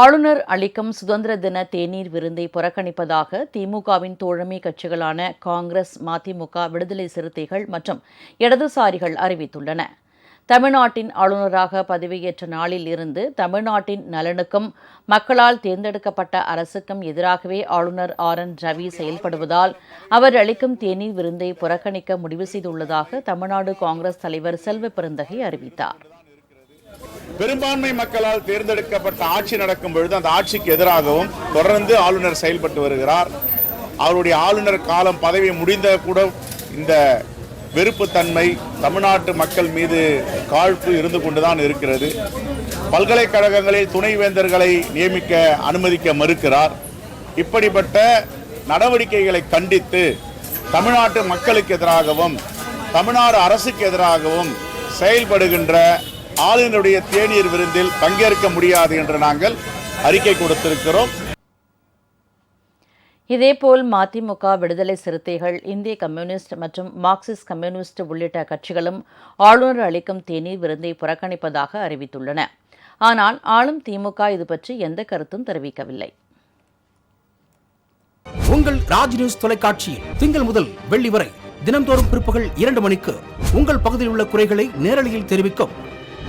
ஆளுநர் அளிக்கும் சுதந்திர தின தேநீர் விருந்தை புறக்கணிப்பதாக திமுகவின் தோழமை கட்சிகளான காங்கிரஸ் மதிமுக விடுதலை சிறுத்தைகள் மற்றும் இடதுசாரிகள் அறிவித்துள்ளன. தமிழ்நாட்டின் ஆளுநராக பதவியேற்ற நாளில் இருந்து தமிழ்நாட்டின் நலனுக்கும் மக்களால் தேர்ந்தெடுக்கப்பட்ட அரசுக்கும் எதிராகவே ஆளுநர் ஆர். என். ரவி செயல்படுவதால் அவர் அளிக்கும் தேநீர் விருந்தை புறக்கணிக்க முடிவு செய்துள்ளதாக தமிழ்நாடு காங்கிரஸ் தலைவர் செல்வ பெருந்தகை அறிவித்தார். பெரும்பான்மை மக்களால் தேர்ந்தெடுக்கப்பட்ட ஆட்சி நடக்கும் பொழுது அந்த ஆட்சிக்கு எதிராகவும் தொடர்ந்து ஆளுநர் செயல்பட்டு வருகிறார். அவருடைய ஆளுநர் காலம் பதவி முடிந்த கூட இந்த வெறுப்புத்தன்மை தமிழ்நாட்டு மக்கள் மீது காழ்ப்பு இருந்து கொண்டுதான் இருக்கிறது. பல்கலைக்கழகங்களில் துணைவேந்தர்களை நியமிக்க அனுமதிக்க மறுக்கிறார். இப்படிப்பட்ட நடவடிக்கைகளை கண்டித்து தமிழ்நாட்டு மக்களுக்கு எதிராகவும் தமிழ்நாடு அரசுக்கு எதிராகவும் செயல்படுகின்ற ஆளுநருடைய தேநீர் விருந்தில் பங்கேற்க முடியாது என்று நாங்கள் அறிக்கை கொடுத்திருக்கிறோம். இதேபோல் மதிமுக விடுதலை சிறுத்தைகள் இந்திய கம்யூனிஸ்ட் மற்றும் மார்க்சிஸ்ட் கம்யூனிஸ்ட் உள்ளிட்ட கட்சிகளும் ஆளுநர் அளிக்கும் தேநீர் விருந்தை புறக்கணிப்பதாக அறிவித்துள்ளன. ஆனால் ஆளும் திமுக இது பற்றி எந்த கருத்தும் தெரிவிக்கவில்லை. உங்கள் ராஜ் நியூஸ் தொலைக்காட்சியில் திங்கள் முதல் வெள்ளி வரை தினம்தோறும் பிற்பகல் இரண்டு மணிக்கு உங்கள் பகுதியில் உள்ள குறைகளை நேரலையில் தெரிவிக்கும்